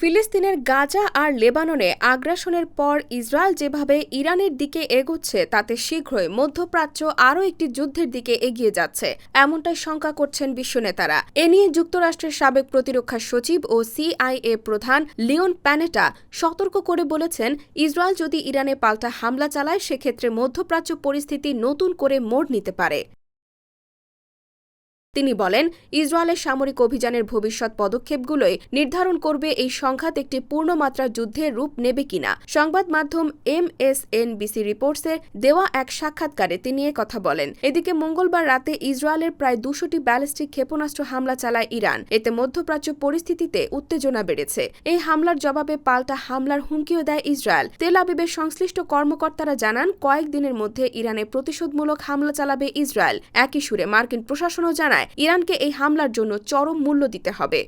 ফিলিস্তিনের গাজা আর লেবাননে আগ্রাসনের পর ইসরায়েল যেভাবে ইরানের দিকে এগোচ্ছে, তাতে শীঘ্রই মধ্যপ্রাচ্য আরও একটি যুদ্ধের দিকে এগিয়ে যাচ্ছে। এমনটাই শঙ্কা করছেন বিশ্বনেতারা। এ নিয়ে যুক্তরাষ্ট্রের সাবেক প্রতিরক্ষা সচিব ও সিআইএ প্রধান লিওন প্যানেটা সতর্ক করে বলেছেন, ইসরায়েল যদি ইরানে পাল্টা হামলা চালায়, সেক্ষেত্রে মধ্যপ্রাচ্য পরিস্থিতি নতুন করে মোড় নিতে পারে। তিনি বলেন, ইসরায়েলের সামরিক অভিযানের ভবিষ্যৎ পদক্ষেপগুলোই নির্ধারণ করবে এই সংঘাত একটি পূর্ণমাত্রা যুদ্ধের রূপ নেবে কিনা। সংবাদ মাধ্যম এমএসএনবিসি রিপোর্টসের দেওয়া এক সাক্ষাৎকারে তিনি কথা বলেন, এদিকে মঙ্গলবার রাতে ইসরায়েলের প্রায় দুশোটি ব্যালিস্টিক ক্ষেপণাস্ত্র হামলা চালায় ইরান। এতে মধ্যপ্রাচ্য পরিস্থিতিতে উত্তেজনা বেড়েছে। এই হামলার জবাবে পাল্টা হামলার হুমকিও দেয় ইসরায়েল। তেল আবিবের সংশ্লিষ্ট কর্মকর্তারা জানান কয়েকদিনের মধ্যে ইরানে প্রতিশোধমূলক হামলা চালাবে ইসরায়েল। একই সুরে মার্কিন প্রশাসনও জানায় ইরানকে এই হামলার জন্য চরম মূল্য দিতে হবে।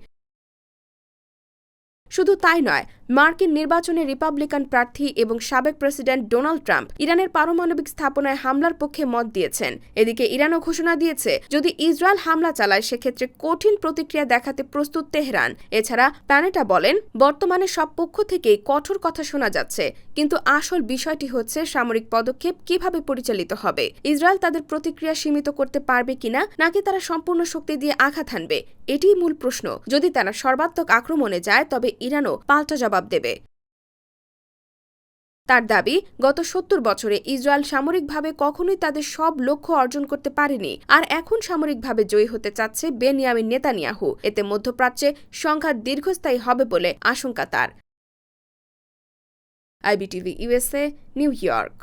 শুধু তাই নয়, মার্কিন নির্বাচনে রিপাবলিকান প্রার্থী এবং সাবেক প্রেসিডেন্ট ডোনাল্ড ট্রাম্প ইরানের পারমাণবিক স্থাপনায় হামলার পক্ষে মত দিয়েছেন। এদিকে ইরানও ঘোষণা দিয়েছে, যদি ইসরায়েল হামলা চালায়, সেক্ষেত্রে কঠিন প্রতিক্রিয়া দেখাতে প্রস্তুত তেহরান। এছাড়া প্যানেটা বলেন, বর্তমানে সব পক্ষ থেকেই কঠোর কথা শোনা যাচ্ছে, কিন্তু আসল বিষয়টি হচ্ছে সামরিক পদক্ষেপ কীভাবে পরিচালিত হবে। ইসরায়েল তাদের প্রতিক্রিয়া সীমিত করতে পারবে কিনা, নাকি তারা সম্পূর্ণ শক্তি দিয়ে আঘাত হানবে, এটিই মূল প্রশ্ন। যদি তারা সর্বাত্মক আক্রমণে যায়, তবে ইরানও পাল্টা জবাব দেবে। তার দাবি, গত সত্তর বছরে ইসরায়েল সামরিকভাবে কখনোই তাদের সব লক্ষ্য অর্জন করতে পারেনি আর এখন সামরিকভাবে জয়ী হতে চাচ্ছে বেনিয়ামিন নেতানিয়াহু। এতে মধ্যপ্রাচ্যে সংঘাত দীর্ঘস্থায়ী হবে বলে আশঙ্কা তার। IBTV USA New York.